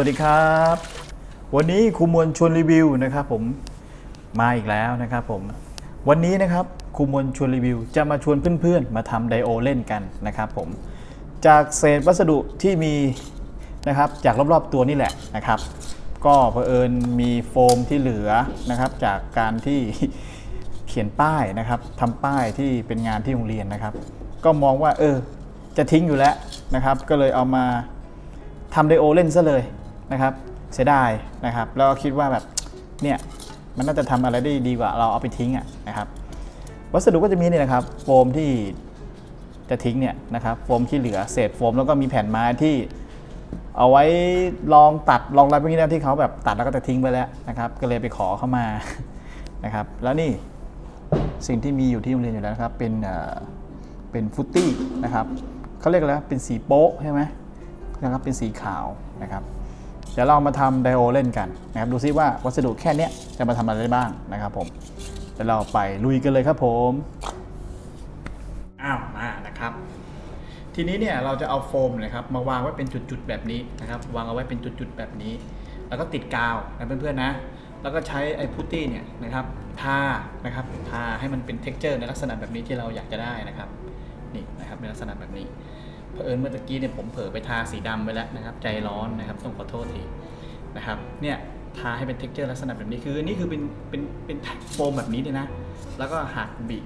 วัสดีครับ วันนี้ครูมวลชวนรีวิวนะครับผมมาอีกแล้วนะครับผมวันนี้นะครับครูมวลชวนรีวิว จะมาชวนเพื่อนๆ มาทำไดโอเล่นกันนะครับผมจากเศษวัสดุที่มีนะครับจากรอบๆตัวนี่แหละนะครับ ก็เผอิญมีโฟมที่เหลือนะครับ จากการที่เขียนป้ายนะครับทำป้ายที่เป็นงานที่โรงเรียนนะครับ ก็มองว่าเออจะทิ้งอยู่แล้วนะครับ ก็เลยเอามาทำไดโอเล่นซะเลย นะครับเสียดายนะครับแล้วก็คิดว่าแบบเนี่ยมันน่าจะทำอะไรได้ดีกว่าเราเอาไปทิ้งอะนะครับวัสดุก็จะมีนี่นะครับโฟมที่จะทิ้งเนี่ยนะครับโฟมที่เหลือเศษโฟมแล้วก็มีแผ่นไม้ที่เอาไว้ลองตัดลองอะไรพวกนี้นะที่เขาแบบตัดแล้วก็จะทิ้งไปแล้วนะครับก็เลยไปขอเข้ามานะครับแล้วนี่สิ่งที่มีอยู่ที่โรงเรียนอยู่แล้วนะครับเป็นเป็นฟุตตี้นะครับเขาเรียกอะไรนะเป็นสีโป๊ะใช่ไหมนะครับเป็นสีขาวนะครับ ดี๋ยวเรามาทำไดโอเล่นกันนะครับดูซิว่าวัสดุแค่เนี้ยจะมาทำอะไรได้บ้างนะครับผมเดี๋ยวเราไปลุยกันเลยครับผมอ้าวมานะครับ ทีนี้เนี่ยเราจะเอาโฟมนะครับมาวางไว้เป็นจุดๆแบบนี้นะครับวางเอาไว้เป็นจุดๆแบบนี้ แล้วก็ติดกาวนะเพื่อนๆนะแล้วก็ใช้ไอ้พุตตี้เนี่ยนะครับทานะครับทาให้มันเป็นเท็กเจอร์ในลักษณะแบบนี้ที่เราอยากจะได้นะครับนี่นะครับในลักษณะแบบนี้ เผอิญเมื่อกี้เนี่ยผมเผลอไปทาสีดำไปแล้วนะครับ ใจร้อนนะครับ ต้องขอโทษทีนะครับเนี่ยทาให้เป็นเท็กเจอร์ลักษณะแบบนี้คืออันี่คือเป็นเป็นเป็นโฟมแบบนี้เลยนะ แล้วก็หักบีบ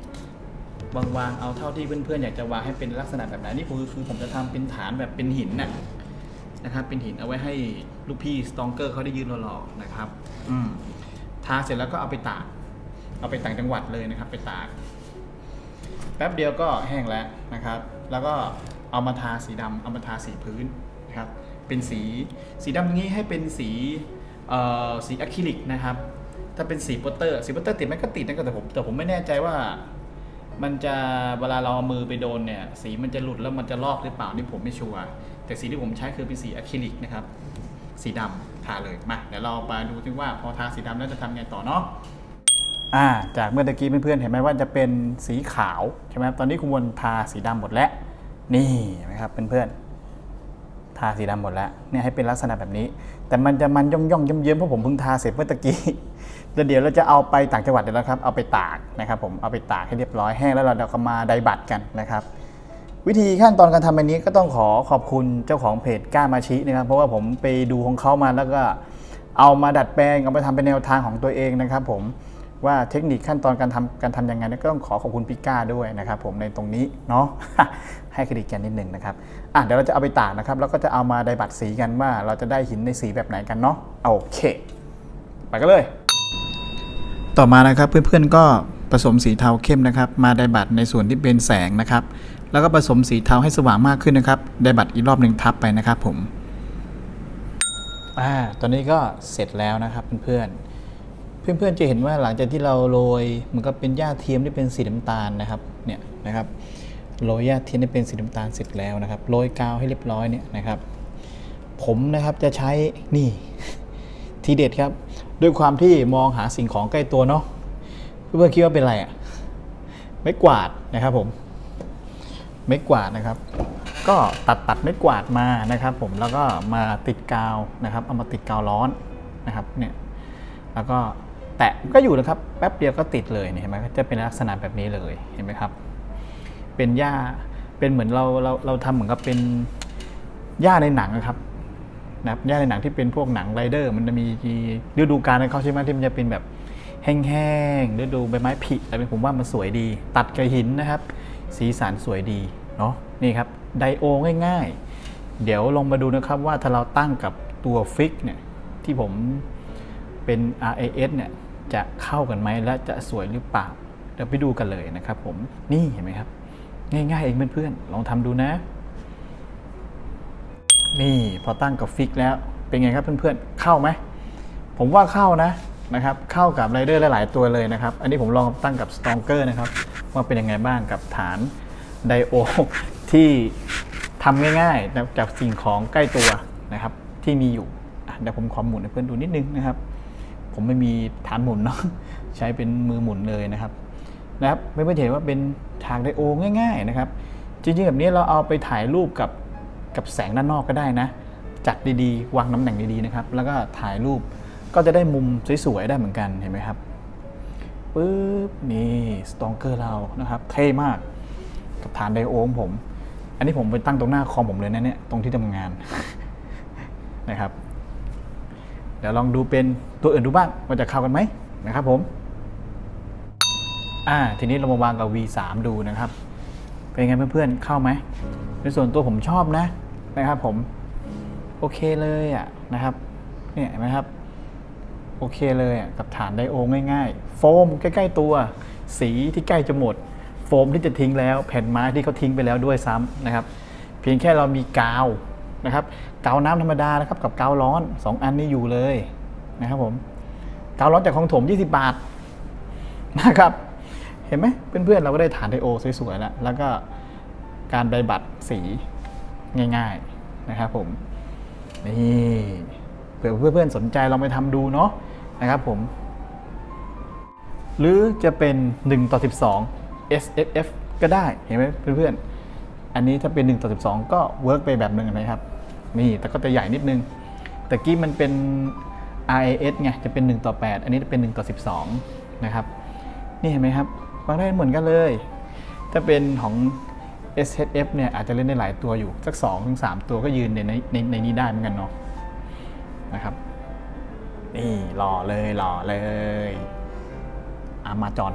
วางวางเอาเท่าที่เพื่อนๆอยากจะวางให้เป็นลักษณะแบบไหนนี่คือคือผมจะทำเป็นฐานแบบเป็นหินน่ะนะครับเป็นหินเอาไว้ให้ลูกพี่สตองเกอร์เขาได้ยืนรอๆนะครับ อืมทาเสร็จแล้วก็เอาไปตาก เอาไปต่างจังหวัดเลยนะครับ ไปตาก แป๊บเดียวก็แห้งแล้วนะครับ แล้วก็ เอามาทาสีดำเอามาทาสีพื้นนะครับเป็นสีสีดำอย่างนี้ให้เป็นสีสีอะคริลิกนะครับ ถ้าเป็นสีโปสเตอร์สีโปสเตอร์ติดไหมก็ติดนะแต่ผมแต่ผมไม่แน่ใจว่ามันจะเวลาเราเอามือไปโดนเนี่ย สีมันจะหลุดแล้วมันจะลอกหรือเปล่านี่ผมไม่ชัวร์แต่สีที่ผมใช้คือเป็นสีอะคริลิกนะครับสีดำทาเลยมาเดี๋ยวเรามาดูที่ว่าพอทาสีดำแล้วจะทำไงต่อเนาะอ่าจากเมื่อตะกี้เพื่อนๆเห็นไหมว่าจะเป็นสีขาวใช่ไหมครับตอนนี้คุณวนทาสีดำหมดแล้ว นี่นไหมครับเพื่อนๆทาสีดำหมดแล้วเนี่ยให้เป็นลักษณะแบบนี้ แต่มันจะมันย่องย่องเยิ้มๆเพราะผมเพิ่งทาเสร็จเมื่อตะกี้แล้วเดี๋ยวเราจะเอาไปต่างจังหวัดเดี๋ยวนะครับ เอาไปตากนะครับ ผมเอาไปตากให้เรียบร้อยแห้งแล้วเราเดี๋ยวก็มาไดบัตกันนะครับวิธีขั้นตอนการทำอันนี้ก็ต้องขอขอบคุณเจ้าของเพจก้ามาชินะครับ เพราะว่าผมไปดูของเขามาแล้วก็เอามาดัดแปลงเอาไปทำเป็นแนวทางของตัวเองนะครับ ผม ว่าเทคนิคขั้นตอนการทำการทำยังไงเนี่ยก็ต้องขอขอบคุณพี่ก้าด้วยนะครับ ผมในตรงนี้เนาะให้เครดิตกันนิดหนึ่งนะครับอะเดี๋ยวเราจะเอาไปตากนะครับ แล้วก็จะเอามาไดบัตสีกันว่า เราจะได้หินในสีแบบไหนกันเนาะโอเค ไปกันเลย ต่อมานะครับเพื่อนๆก็ผสมสีเทาเข้มนะครับ มาไดบัตในส่วนที่เป็นแสงนะครับ แล้วก็ผสมสีเทาให้สว่างมากขึ้นนะครับไดบัตอีกรอบหนึ่งทับไปนะครับ ผมอ่าตอนนี้ก็เสร็จแล้วนะครับเพื่อนๆ เพื่อนๆจะเห็นว่าหลังจากที่เราโรยมันก็เป็นหญ้าเทียมที่เป็นสีน้ำตาลนะครับเนี่ยนะครับโรยหญ้าเทียมที่เป็นสีน้ำตาลเสร็จแล้วนะครับโรยกาวให้เรียบร้อยเนี่ยนะครับ ผมนะครับจะใช้นี่ทีเด็ดครับ ด้วยความที่มองหาสิ่งของใกล้ตัวเนาะเพื่อนๆคิดว่าเป็นอะไรอะ่ะไม่กวาดนะครับผมไม่กวาดนะครับ ก็ตัดตัดไม่กวาดมานะครับผมแล้วก็มาติดกาวนะครับ เอามาติดกาวร้อนนะครับเนี่ยแล้วก็ แตะก็อยู่นะครับแป๊บเดียวก็ติดเลยเห็นไหมก็จะเป็นลักษณะแบบนี้เลยเห็นไหมครับ เป็นหญ้าเป็นเหมือนเราเราเราทำเหมือนกับเป็นหญ้าในหนังนะครับนะครับย่าในหนังที่เป็นพวกหนังไรเดอร์ มันจะมีฤดูกาลของเขาใช่ไหมที่มันจะเป็นแบบแห้งๆฤดูใบไม้ผลิแต่เป็นผมว่ามันสวยดี ตัดกับหินนะครับ สีสันสวยดีเนาะนี่ครับไดโอง่าย ๆ เดี๋ยวลองมาดูนะครับว่าถ้าเราตั้งกับตัวฟิกเนี่ยที่ผม เป็น RAS เนี่ยจะเข้ากันไหมและจะสวยหรือเปล่าเดี๋ยวไปดูกันเลยนะครับผมนี่เห็นไหมครับ ง่ายๆเองเพื่อนๆลองทำดูนะ นี่พอตั้งกับฟิกแล้วเป็นไงครับเพื่อนๆเข้าไหมผมว่าเข้านะนะครับเข้ากับไรเดอร์หลาย ๆ ตัวเลยนะครับ อันนี้ผมลองตั้งกับสตองเกอร์นะครับว่าเป็นยังไงบ้างกับฐานไดโอที่ทำง่ายๆจากสิ่งของใกล้ตัวนะครับที่มีอยู่เดี๋ยวผมขอหมุนให้เพื่อนดูนิดนึงนะครับ ผมไม่มีฐานหมุนเนาะใช้เป็นมือหมุนเลยนะครับนะครับไม่เพื่อนเห็นว่าเป็นฉากไดโอง่าย ๆนะครับ จริงๆแบบนี้เราเอาไปถ่ายรูปกับกับแสงด้านนอกก็ได้นะ จัดดีๆ วางน้ำแหน่งดีๆนะครับ แล้วก็ถ่ายรูปก็จะได้มุมสวยๆได้เหมือนกันเห็นไหมครับปึ๊บนี่สตองเกอร์เรานะครับ เท่มากกับฐานไดโอของผม อันนี้ผมไปตั้งตรงหน้าคอมผมเลยนะเนี่ยตรงที่ทำงานนะครับ เดี๋ยวลองดูเป็นตัวอื่นดูบ้างว่าจะเข้ากันไหมนะครับผมอ่าทีนี้เรามาวางกับ V3 ดูนะครับ เป็นไงเพื่อนๆเข้าไหมในส่วนตัวผมชอบนะนะครับผมโอเคเลยอะนะครับเนี่ยเห็นไหมครับโอเคเลยอะกับฐานไดโอง่ายๆ โฟมใกล้ๆตัว สีที่ใกล้จะหมด โฟมที่จะทิ้งแล้ว แผ่นไม้ที่เขาทิ้งไปแล้วด้วยซ้ำนะครับ เพียงแค่เรามีกาว นะครับกาวน้ำธรรมดานะครับกับกาวร้อน 2 อันนี้อยู่เลยนะครับผมกาวร้อนจากของถม 20 บาทนะครับเห็นไหมเพื่อนๆเราก็ได้ฐานไดโอสวยๆแล้วแล้วก็การใบบัตรสีง่ายๆนะครับผมนี่เผื่อเพื่อนๆสนใจลองไปทำดูเนาะนะครับผม หรือจะเป็น 1 ต่อ 12 SFF ก็ได้เห็นไหมเพื่อนๆอันนี้ถ้าเป็น 1 ต่อ 12 ก็เวิร์กไปแบบหนึ่งนะครับ นี่แต่ก็จะใหญ่นิดนึง แต่กี้มันเป็น RAS ไงจะเป็น 1 ต่อ 8 อันนี้จะเป็น 1 ต่อ 12 นะครับ นี่เห็นไหมครับวางได้เหมือนกันเลย ถ้าเป็นของ SHF เนี่ยอาจจะเล่นได้หลายตัวอยู่ สัก 2-3ถึง3ตัวก็ยืนในในในในนี้ได้เหมือนกันเนาะนะครับนี่หล่อเลยหล่อเลยอามาจอน